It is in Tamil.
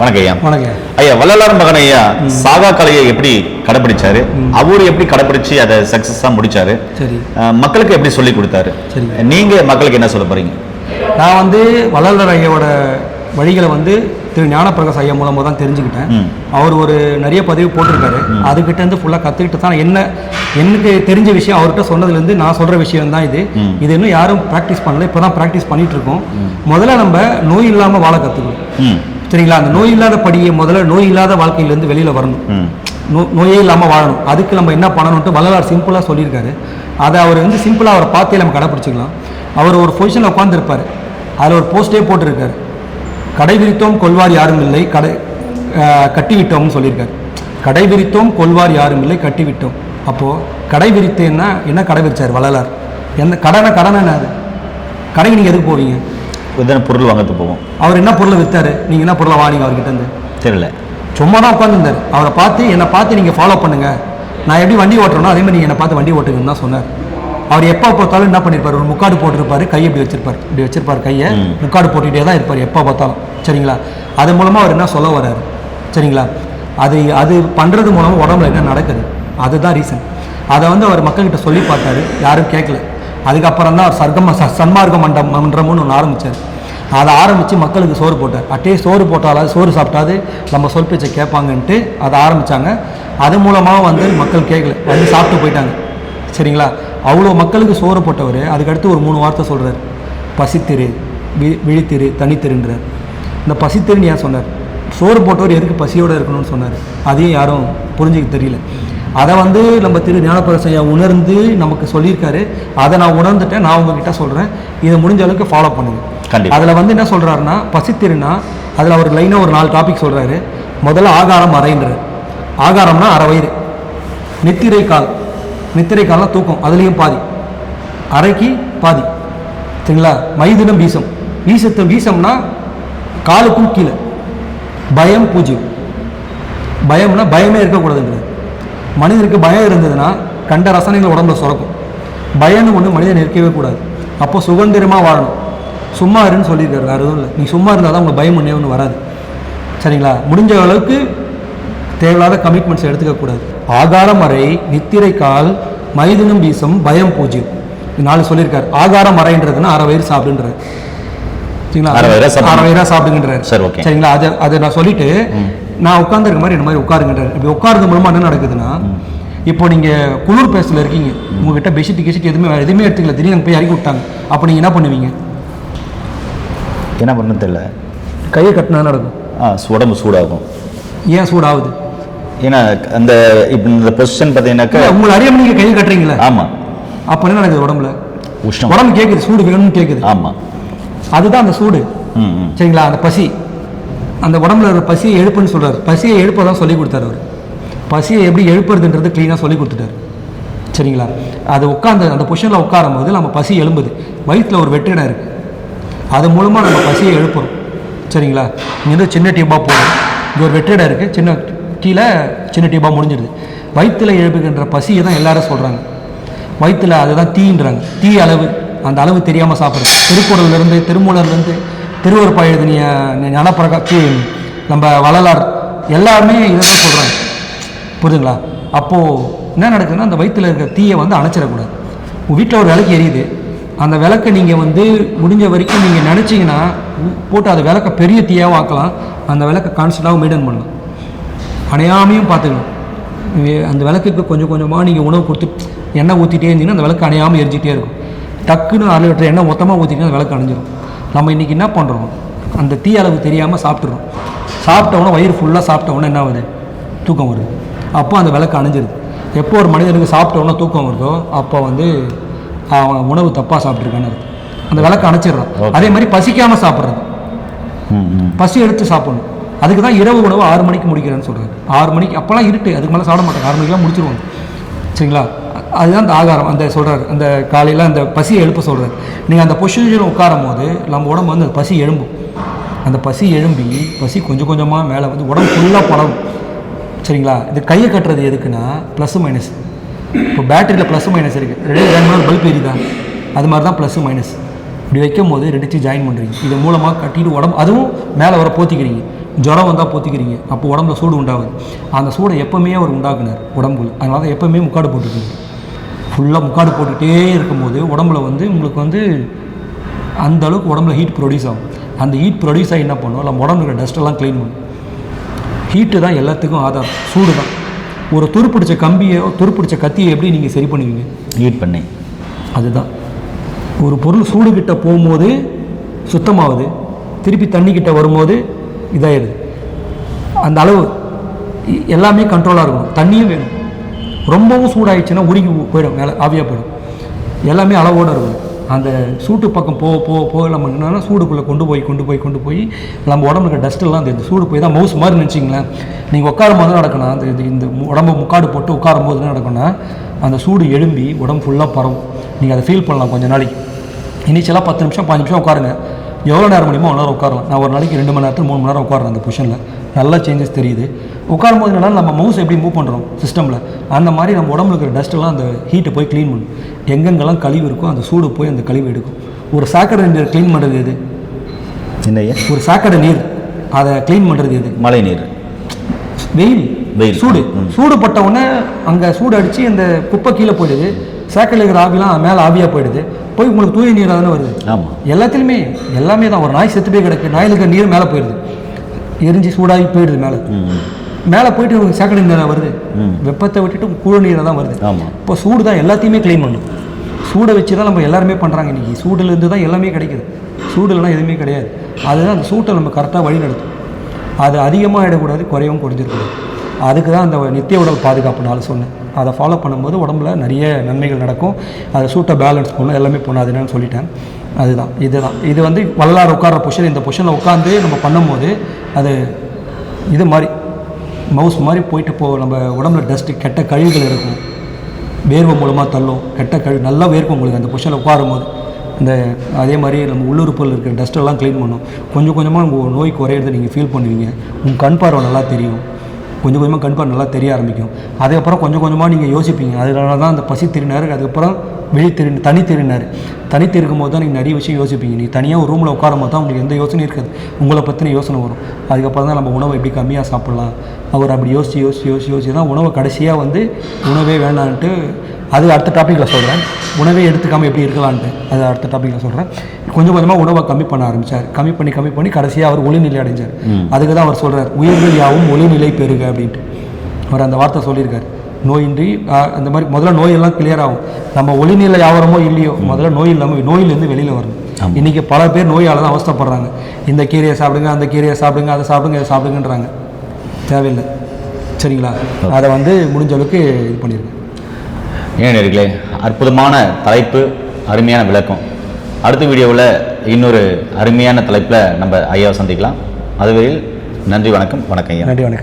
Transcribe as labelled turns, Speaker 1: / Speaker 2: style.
Speaker 1: வணக்கம் ஐயா.
Speaker 2: வணக்கம்.
Speaker 1: ஐயா வள்ளலார் மகன் ஐயா சாகா கலையை எப்படி கடைபிடிச்சாரு அவரு எப்படி கடைபிடிச்சு அதை சக்சஸா முடிச்சாரு?
Speaker 2: சரி.
Speaker 1: மக்களுக்கு எப்படி சொல்லி கொடுத்தாரு?
Speaker 2: சரி.
Speaker 1: நீங்க மக்களுக்கு என்ன சொல்ல போறீங்க?
Speaker 2: நான் வந்து வள்ளலர் ஐயாவோட வழிகளை வந்து திரு ஞானப்பிரகாஷ் ஐயா மூலமாக தான் தெரிஞ்சுக்கிட்டேன். அவர் ஒரு நிறைய பதிவு போட்டிருக்காரு. அதுக்கிட்ட இருந்து ஃபுல்லாக கற்றுக்கிட்டு தான் என்ன எனக்கு தெரிஞ்ச விஷயம் அவர்கிட்ட சொன்னதுலேருந்து நான் சொல்கிற விஷயம் தான் இது. இது இன்னும் யாரும் ப்ராக்டிஸ் பண்ணல. இப்போ தான் ப்ராக்டிஸ் பண்ணிட்டு இருக்கோம். முதல்ல நம்ம நோய் இல்லாமல் வாழ கற்றுக்கணும் சரிங்களா அந்த நோய் இல்லாத படியை முதல்ல நோய் இல்லாத வாழ்க்கையிலேருந்து வெளியில் வரணும். நோ நோயே இல்லாமல் வாழணும். அதுக்கு நம்ம என்ன பண்ணணும்ட்டு வள்ளலார் சிம்பிளாக சொல்லியிருக்காரு. அதை அவர் வந்து சிம்பிளாக அவரை பார்த்தே நம்ம கடைப்பிடிச்சிக்கலாம். அவர் ஒரு பொசிஷனில் உட்காந்துருப்பார் அதில் ஒரு போஸ்டே போட்டிருக்காரு. கடை விரித்தோம் கொள்வார் யாரும் இல்லை கடை அஹ், கட்டி விட்டோம்னு சொல்லியிருக்காரு. கடை விரித்தோம் கொள்வார் யாரும் இல்லை கட்டி விட்டோம் அப்போது கடை விரித்தேன்னா என்ன கடை விரிச்சார் வள்ளலார்? எந்த கடனை கடனை என்ன அது. கடைக்கு நீங்கள் எதுக்கு போவீங்க
Speaker 1: இதன பொருள் வாங்கறது போவோம்.
Speaker 2: அவர் என்ன பொருளை விற்றாரு நீங்கள் என்ன பொருளை வாங்கிங்க அவர்கிட்ட இருந்து?
Speaker 1: தெரியல.
Speaker 2: சும்மா தான் உட்காந்துருந்தார் அவரை பார்த்து என்னை பார்த்து நீங்கள் ஃபாலோ பண்ணுங்க. நான் எப்படி வண்டி ஓட்டுறனோ அதே மாதிரி நீங்கள் என்னை பார்த்து வண்டி ஓட்டுங்கன்னு தான் சொன்னார். அவர் எப்போ பார்த்தாலும் என்ன பண்ணியிருப்பார் ஒரு முக்காடு போட்டிருப்பாரு கையை இப்படி வச்சிருப்பார். இப்படி வச்சிருப்பார் கையை. முக்காடு போட்டுக்கிட்டே தான் இருப்பார் எப்போ பார்த்தாலும். சரிங்களா? அது மூலமாக அவர் என்ன சொல்ல வர்றாரு? சரிங்களா? அது அது பண்ணுறது மூலமாக உடம்புல என்ன நடக்குது? அதுதான் ரீசன் அதை வந்து அவர் மக்கள்கிட்ட சொல்லி பார்த்தாரு. யாரும் கேட்கல. அதுக்கப்புறம் தான் சர்க்கம ச- சன்மார்க்க மண்டம் மன்றம்னு ஒன்று ஆரம்பித்தார் அதை ஆரம்பித்து மக்களுக்கு சோறு போட்டார். அட்டே சோறு போட்டாலாவது சோறு சாப்பிட்டாது நம்ம சொல் பேச்சை கேட்பாங்கன்ட்டு அதை ஆரம்பித்தாங்க அது மூலமாக வந்து மக்கள் கேட்கல. வந்து சாப்பிட்டு போயிட்டாங்க. சரிங்களா? அவ்வளோ மக்களுக்கு சோறு போட்டவர் அதுக்கடுத்து ஒரு மூணு வார்த்தை சொல்கிறார் பசித்திரு வி விழித்திரு தனித்திருன்றார். இந்த பசித்திருன்னு ஏன் சொன்னார்? சோறு போட்டவர் எதுக்கு பசியோடு இருக்கணும்னு சொன்னார்? அதையும் யாரும் புரிஞ்சுக்க தெரியல. அதை வந்து நம்ம திரு ஞானப்பிரசையா உணர்ந்து நமக்கு சொல்லியிருக்காரு. அதை நான் உணர்ந்துட்டேன். நான் உங்ககிட்ட சொல்கிறேன் இதை முடிஞ்ச அளவுக்கு ஃபாலோ பண்ணுங்க. அதில் வந்து என்ன சொல்கிறாருன்னா பசித்திருன்னா அதில் அவர் லைனாக ஒரு நாலு டாபிக் சொல்கிறாரு முதல்ல ஆகாரம் அறைன்றார் ஆகாரம்னா அரை வயிறு நித்திரை கால். நித்திரை கால்னா தூக்கம். அதுலேயும் பாதி. அரைக்கு பாதி. சரிங்களா? மைதுனம் வீசம். வீசத்து வீசம்னா காலுக்கும் கீழே. பயம் பூஜ்யம் பயம்னா பயமே இருக்கக்கூடாதுன்றது மனிதனுக்கு பயம் இருந்ததுன்னா கண்ட ரசனைகள் உடம்புல சுரக்கும். பயம்னு ஒன்று மனிதன் இருக்கவே கூடாது. அப்போ சுதந்திரமாக வாழணும். சும்மா இருன்னு சொல்லியிருக்காரு வேறு எதுவும் இல்லை. நீ சும்மா இருந்தால் தான் உங்களுக்கு பயம் ஒன்றே ஒன்று வராது. சரிங்களா? முடிஞ்ச அளவுக்கு தேவையில்லாத கமிட்மெண்ட்ஸ் எடுத்துக்கக்கூடாது ஆகாரம் அறை நித்திரை கால் மைதுனம் வீசம் பயம் பூஜ்யம் நாலு சொல்லியிருக்காரு. ஆகாரம் அறைன்றதுன்னா அரை வயிறு சாப்பிடுன்றது சரிங்களா?
Speaker 1: வயிறா
Speaker 2: சாப்பிடுங்கன்றாரு.
Speaker 1: சரி, okay.
Speaker 2: சரிங்களா? அதை அதை நான் சொல்லிட்டு நான் உட்காந்துருக்க மாதிரி இந்த மாதிரி உட்காருங்கன்றாரு. இப்படி உட்காருறது மூலமா என்ன நடக்குதுன்னா இப்போ நீங்க குளிர் பேசல இருக்கீங்க. உங்ககிட்ட பெட்ஷீட் கிஷிட் எதுவுமே எதுவுமே எடுத்துக்கல. திடீர்னு போய் இறக்கி விட்டாங்க. அப்போ நீங்க என்ன பண்ணுவீங்க?
Speaker 1: என்ன பண்ணு தெரியல.
Speaker 2: கையை கட்டினா நடக்கும்?
Speaker 1: ஆ உடம்பு சூடாகும்.
Speaker 2: ஏன் சூடாகுது?
Speaker 1: ஏன்னா அந்த இப்போ இந்த பொசிஷன் பார்த்தீங்கன்னாக்கா
Speaker 2: உங்களை அறியாம நீங்க கையை கட்டுறீங்களா.
Speaker 1: ஆமா.
Speaker 2: அப்போ என்ன நடக்குது உடம்புல? உடம்பு கேட்குது சூடு வேணும்னு கேட்குது
Speaker 1: ஆமா.
Speaker 2: அதுதான் அந்த சூடு. சரிங்களா? அந்த பசி. அந்த உடம்புல இருக்கிற பசியை எழுப்புன்னு சொல்றாரு. பசியை எழுப்ப தான் சொல்லி கொடுத்தாரு அவர். பசியை எப்படி எழுப்புறதுன்றது க்ளீனாக சொல்லி கொடுத்துட்டாரு. சரிங்களா? அது உட்காந்து அந்த பொசிஷனில் உட்காரும் போது நம்ம பசி எழும்புது. வயிற்றில் ஒரு வெற்றிடம் இருக்குது அது மூலமாக நம்ம பசியை எழுப்புறோம். சரிங்களா? இங்கே வந்து சின்ன டியூபாக போடும் இங்கே ஒரு வெற்றிடம் இருக்குது சின்ன கீழே சின்ன டியூபாக முடிஞ்சிடுது வயிற்றில் எழுப்புகின்ற பசியை தான் எல்லாரும் சொல்கிறாங்க வயிற்றில் அதுதான் தீன்றாங்க. தீ அளவு. அந்த அளவு தெரியாமல் சாப்பிட்றது. திருக்குறள்லேருந்து திருமூலர்லேருந்து திருவருப்பா எழுதினிய ஞானப்பிரகா நம்ம வள்ளலார் எல்லாருமே இதை தான் சொல்கிறாங்க புரியுதுங்களா? அப்போது என்ன நடக்குதுன்னா அந்த வயிற்றில் இருக்கிற தீயை வந்து அணைச்சிடக்கூடாது. உங்கள் வீட்டில் ஒரு விளக்கு எரியுது. அந்த விளக்கை நீங்கள் வந்து முடிஞ்ச வரைக்கும் நீங்கள் நினச்சிங்கன்னா போட்டு அந்த விளக்கை பெரிய தீயாகவும் ஆக்கலாம். அந்த விளக்கை கான்ஸ்டண்ட்டாகவும் மெயின்டைன் பண்ணலாம். அணையாமையும் பார்த்துக்கணும் அந்த விளக்குக்கு கொஞ்சம் கொஞ்சமாக நீங்கள் உணவு கொடுத்து எண்ணெய் ஊற்றிட்டே இருந்தீங்கன்னா அந்த விளக்கு அணையாமல் எரிஞ்சிட்டே இருக்கும். டக்குன்னு அரை லிட்டர் எண்ணெய் மொத்தமாக ஊற்றிட்டீங்கன்னா அந்த விளக்கு அணைஞ்சிரும். நம்ம இன்றைக்கி என்ன பண்ணுறோம் அந்த தீ அளவு தெரியாமல் சாப்பிட்றோம் சாப்பிட்ட உடனே வயிறு ஃபுல்லாக சாப்பிட்ட உடனே என்ன ஆகுது? தூக்கம் வருது. அப்போ அந்த விளக்கு அணைஞ்சிருது. எப்போ ஒரு மனிதனுக்கு சாப்பிட்ட உடனே தூக்கம் வருதோ அப்போ வந்து அவன் உணவு தப்பாக சாப்பிட்ருக்கான்னு. அந்த விளக்கு அணைச்சிடுறான். அதே மாதிரி பசிக்காமல் சாப்பிட்றது. பசி எடுத்து சாப்பிடணும். அதுக்கு தான் இரவு உணவு ஆறு மணிக்கு முடிக்கிறேன்னு சொல்கிறாரு ஆறு மணிக்கு அப்போல்லாம் இருட்டு. அதுக்கு மேலே சாப்பிட மாட்டாங்க. ஆறு மணிக்கெலாம் முடிச்சிருவாங்க. சரிங்களா? அதுதான் அந்த ஆகாரம் அந்த சொல்கிறார் அந்த காலையில் அந்த பசியை எழுப்ப சொல்கிறார் நீங்கள் அந்த பொசிஷனில் உட்காரும் போது நம்ம உடம்பு வந்து அந்த பசி எழும்பும். அந்த பசி எழும்பி பசி கொஞ்சம் கொஞ்சமாக மேலே வந்து உடம்பு ஃபுல்லாக படரும் சரிங்களா? இது கையை கட்டுறது எதுக்குன்னா ப்ளஸ் மைனஸ் இப்போ பேட்டரியில் ப்ளஸ் மைனஸ் இருக்குது ரெண்டு ரெண்டு நாள் பல்ப் எரியுதா அது மாதிரி தான் ப்ளஸ் மைனஸ் இப்படி வைக்கும் போது ரெண்டுத்தையும் ஜாயின் பண்ணுறீங்க இது மூலமாக கட்டிட்டு உடம்பு அதுவும் மேலே வர போத்திக்கிறீங்க. ஜுரம் வந்தால் போத்திக்கிறீங்க. அப்போ உடம்புல சூடு உண்டாகுது. அந்த சூடை எப்போவுமே அவர் உண்டாக்குனார் உடம்புல. அதனால தான் எப்போவுமே முக்காடு போட்டுருக்கீங்க ஃபுல்லாக முக்காடு போட்டுகிட்டே இருக்கும்போது உடம்புல வந்து உங்களுக்கு வந்து அந்த அளவுக்கு உடம்புல ஹீட் ப்ரொடியூஸ் ஆகும். அந்த ஹீட் ப்ரொடியூஸ் ஆகி என்ன பண்ணும்? நம்ம உடம்புல இருக்கிற டஸ்ட்டெல்லாம் க்ளீன் பண்ணும். ஹீட்டு தான் எல்லாத்துக்கும் ஆதாரம். சூடு தான். ஒரு துருப்பிடிச்ச கம்பியோ துருப்பிடிச்ச கத்தியை எப்படி நீங்கள் சரி பண்ணுவீங்க?
Speaker 1: ஹீட் பண்ணி.
Speaker 2: அதுதான். ஒரு பொருள் சூடு கிட்ட போகும்போது சுத்தமாகுது. திருப்பி தண்ணி கிட்ட வரும்போது இதாயிடுது. அந்த அளவு எல்லாமே கண்ட்ரோலாக இருக்கணும். தண்ணியும் வேணும். ரொம்பவும் சூடாயிடுச்சுன்னா உருகி போயிடும் மேலே ஆவியாக போயிடும். எல்லாமே அளவோடு இருக்கும். அந்த சூட்டு பக்கம் போக போக போக நம்ம என்னன்னா சூடுக்குள்ளே கொண்டு போய் கொண்டு போய் கொண்டு போய் நம்ம உடம்புல இருக்க டஸ்ட்டெல்லாம் அந்த சூடு போய் தான் மவுஸ் மாதிரி நினச்சிங்களேன். நீங்கள் உட்காரும் போது தான் நடக்கணும் அந்த இது இந்த உடம்பு முக்காடு போட்டு உட்காரும் போது என்ன அந்த சூடு எழும்பி உடம்பு ஃபுல்லாக பரவும். நீங்கள் அதை ஃபீல் பண்ணலாம் கொஞ்ச நாளைக்கு. இனிஷியலாக பத்து நிமிஷம் பாஞ்சு நிமிஷம் உட்காருங்க. எவ்வளோ நேரம் முடியுமோ அவ்வளோ நேரம் உட்காரலாம். நான் ஒரு நாளைக்கு ரெண்டு மணி நேரத்துக்கு மூணு மணி நேரம் உட்காரேன் அந்த பொசிஷனில் நல்லா சேஞ்சஸ் தெரியுது. உட்காரும் போது என்னன்னா நம்ம மவுஸ் எப்படி மூவ் பண்ணுறோம் சிஸ்டமில் அந்த மாதிரி நம்ம உடம்புல இருக்கிற டஸ்ட்டெல்லாம் அந்த ஹீட்டை போய் க்ளீன் பண்ணும். எங்கெங்கெல்லாம் கழிவு இருக்கோ அந்த சூடு போய் அந்த கழிவு எடுக்கும். ஒரு சாக்கடை நீர் க்ளீன் பண்ணுறது எது?
Speaker 1: என்னய்யா
Speaker 2: ஒரு சாக்கடை நீர். அதை க்ளீன் பண்ணுறது எது?
Speaker 1: மழை நீர்.
Speaker 2: வெயில்.
Speaker 1: வெயில்.
Speaker 2: சூடு.
Speaker 1: ம்.
Speaker 2: சூடு பட்ட உடனே அங்கே சூடு அடித்து அந்த குப்பை கீழே போயிடுது. சாக்கடையில் இருக்கிற ஆவிலாம் மேலே ஆவியாக போயிடுது. போய் உங்களுக்கு தூய நீர் தானே வருது.
Speaker 1: ஆமாம்
Speaker 2: எல்லாத்துலேயுமே எல்லாமே தான். ஒரு நாய் செத்து போய் கிடக்கு. நாயில் இருக்கிற நீர் மேலே போயிடுது. எரிஞ்சு சூடாகி போயிடுது மேலே. மேலே போயிட்டு உங்களுக்கு சாக்கடை நீராக வருது. வெப்பத்தை விட்டுட்டு குழு நீராக தான் வருது. இப்போ சூடு தான் எல்லாத்தையுமே க்ளீன் பண்ணும். சூடை வச்சு தான் நம்ம எல்லாருமே பண்ணுறாங்க இன்றைக்கி சூடுலேருந்து தான் எல்லாமே கிடைக்குது. சூடுலாம் எதுவுமே கிடையாது. அதுதான் அந்த சூட்டை நம்ம கரெக்டாக வழி நடத்தும் அது அதிகமாக இடக்கூடாது குறையவும் குறைஞ்சிருக்கூடாது அதுக்கு தான் அந்த நித்திய உடல் பாதுகாப்பு நாள் சொன்னேன். அதை ஃபாலோ பண்ணும்போது உடம்புல நிறைய நன்மைகள் நடக்கும். அதை சூட்டை பேலன்ஸ் பண்ணும் எல்லாமே என்னன்னு சொல்லிட்டேன். அதுதான் இதுதான். இது வந்து வள்ளலார் உட்கார்ற பொஷன் இந்த பொஷனில் உட்காந்து நம்ம பண்ணும்போது அது இது மாதிரி மவுஸ் மாதிரி போயிட்டு போ நம்ம உடம்புல டஸ்ட்டு கெட்ட கழிவுகள் இருக்கும். வேர்வை மூலமாக தள்ளும் கெட்ட கழி நல்லா வேர்க்கும் உங்களுக்கு அந்த பொஷனில் உட்காரும் போது இந்த அதே மாதிரி நம்ம உள்ளுறுப்பில் இருக்கிற டஸ்ட்டெல்லாம் க்ளீன் பண்ணும். கொஞ்சம் கொஞ்சமாக உங்கள் நோய் குறையிறது நீங்கள் ஃபீல் பண்ணுவீங்க. உங்கள் கண் பார்வை நல்லா தெரியும். கொஞ்சம் கொஞ்சமாக கண் பார்வை நல்லா தெரிய ஆரம்பிக்கும். அதுக்கப்புறம் கொஞ்சம் கொஞ்சமாக நீங்கள் யோசிப்பீங்க. அதனால தான் அந்த பசி திருநார் அதுக்கப்புறம் வெளி திரு தனி திருநார் தனி திருக்கும் போது தான் நீங்கள் நிறைய விஷயம் யோசிப்பீங்க. நீங்கள் தனியாக ஒரு ரூமில் உட்காரும் போது தான் உங்களுக்கு எந்த யோசனையும் இருக்காது. உங்களை பற்றின யோசனை வரும். அதுக்கப்புறம் தான் நம்ம உணவை எப்படி கம்மியாக சாப்பிட்லாம். அவர் அப்படி யோசிச்சு யோசிச்சு யோசிச்சு யோசிச்சு தான் உணவை கடைசியாக வந்து உணவே வேணான்ட்டு அது அடுத்த டாப்பிக்கில் சொல்கிறேன் உணவே எடுத்துக்காமல் எப்படி இருக்கலான்ட்டு அது அடுத்த டாப்பிக்கில் சொல்கிறேன் கொஞ்சம் கொஞ்சமாக உணவை கம்மி பண்ண ஆரம்பித்தார் கம்மி பண்ணி கம்மி பண்ணி கடைசியாக அவர் ஒளிநிலை அடைஞ்சார். அதுக்கு தான் அவர் சொல்கிறார் உயிர்கள் யாவும் ஒளிநிலை பெறுக அப்படின்ட்டு. அவர் அந்த வார்த்தை சொல்லியிருக்காரு. நோயின்றி அந்த மாதிரி முதல்ல நோயெல்லாம் கிளியர் ஆகும். நம்ம ஒளிநிலை ஆகிறோமோ இல்லையோ முதல்ல நோய் இல்லாமல் நோயிலேருந்து வெளியில் வரணும். இன்றைக்கி பல பேர் நோயால் தான் அவஸ்தைப்படுறாங்க. இந்த கீரையை சாப்பிடுங்க அந்த கீரையை சாப்பிடுங்க அதை சாப்பிடுங்க இதை சாப்பிடுங்கன்றாங்க. தேவையில்லை. சரிங்களா? அதை வந்து முடிஞ்ச அளவுக்கு இது பண்ணியிருக்கேன்
Speaker 1: ஏன் நேர்களே அற்புதமான தலைப்பு அருமையான விளக்கம். அடுத்த வீடியோவில் இன்னொரு அருமையான தலைப்பில் நம்ம ஐயாவை சந்திக்கலாம். அதுவரையில் நன்றி வணக்கம் வணக்கம் ஐயா.
Speaker 2: நன்றி வணக்கம்.